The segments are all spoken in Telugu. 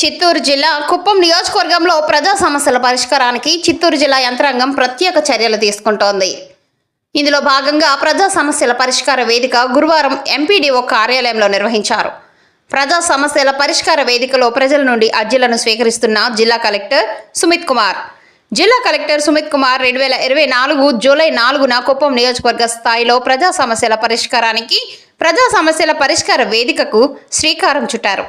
చిత్తూరు జిల్లా కుప్పం నియోజకవర్గంలో ప్రజా సమస్యల పరిష్కారానికి చిత్తూరు జిల్లా యంత్రాంగం ప్రత్యేక చర్యలు తీసుకుంటోంది. ఇందులో భాగంగా ప్రజా సమస్యల పరిష్కార వేదిక గురువారం ఎంపీడీఓ కార్యాలయంలో నిర్వహించారు. ప్రజా సమస్యల పరిష్కార వేదికలో ప్రజల నుండి అర్జీలను స్వీకరిస్తున్న జిల్లా కలెక్టర్ సుమిత్ కుమార్. జిల్లా కలెక్టర్ సుమిత్ కుమార్ రెండు వేల ఇరవై నాలుగు జూలై నాలుగున కుప్పం నియోజకవర్గ స్థాయిలో ప్రజా సమస్యల పరిష్కారానికి ప్రజా సమస్యల పరిష్కార వేదికకు శ్రీకారం చుట్టారు.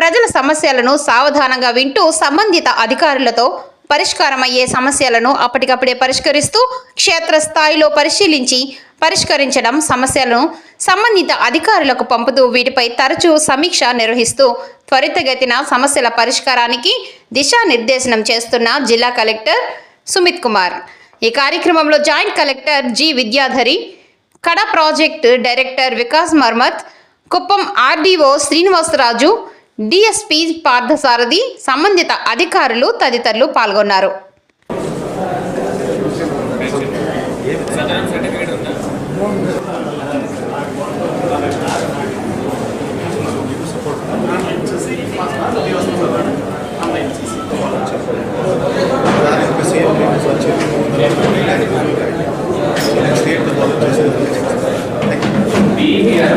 ప్రజల సమస్యలను సావధానంగా వింటూ సంబంధిత అధికారులతో పరిష్కారమయ్యే సమస్యలను అప్పటికప్పుడే పరిష్కరిస్తూ క్షేత్రస్థాయిలో పరిశీలించి పరిష్కరించడం సమస్యలను సంబంధిత అధికారులకు పంపుతూ వీటిపై తరచూ సమీక్ష నిర్వహిస్తూ త్వరితగతిన సమస్యల పరిష్కారానికి దిశానిర్దేశనం చేస్తున్న జిల్లా కలెక్టర్ సుమిత్ కుమార్. ఈ కార్యక్రమంలో joint collector G Vidyadhari KADA project director Vikas Marmat Kuppam RDO Srinivasaraju DSP Parthasarathi సంబంధిత అధికారులు తదితరులు పాల్గొన్నారు.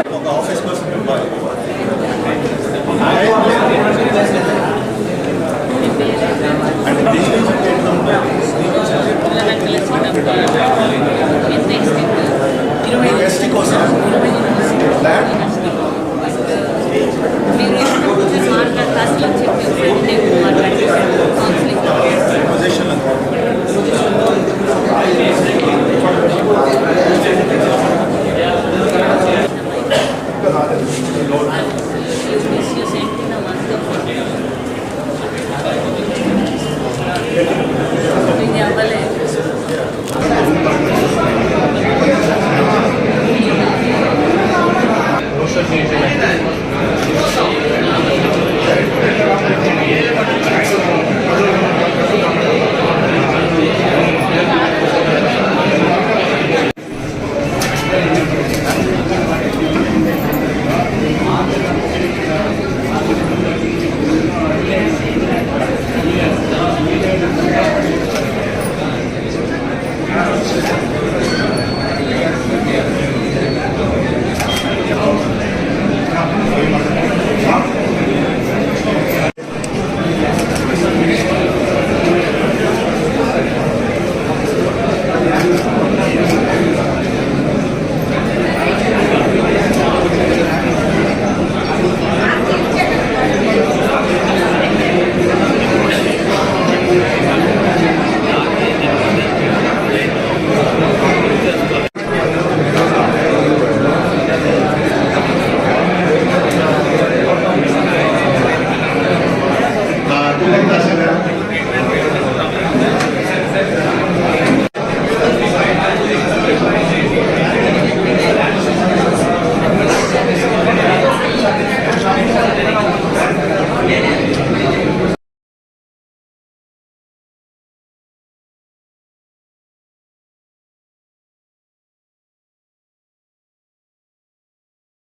ఒక That?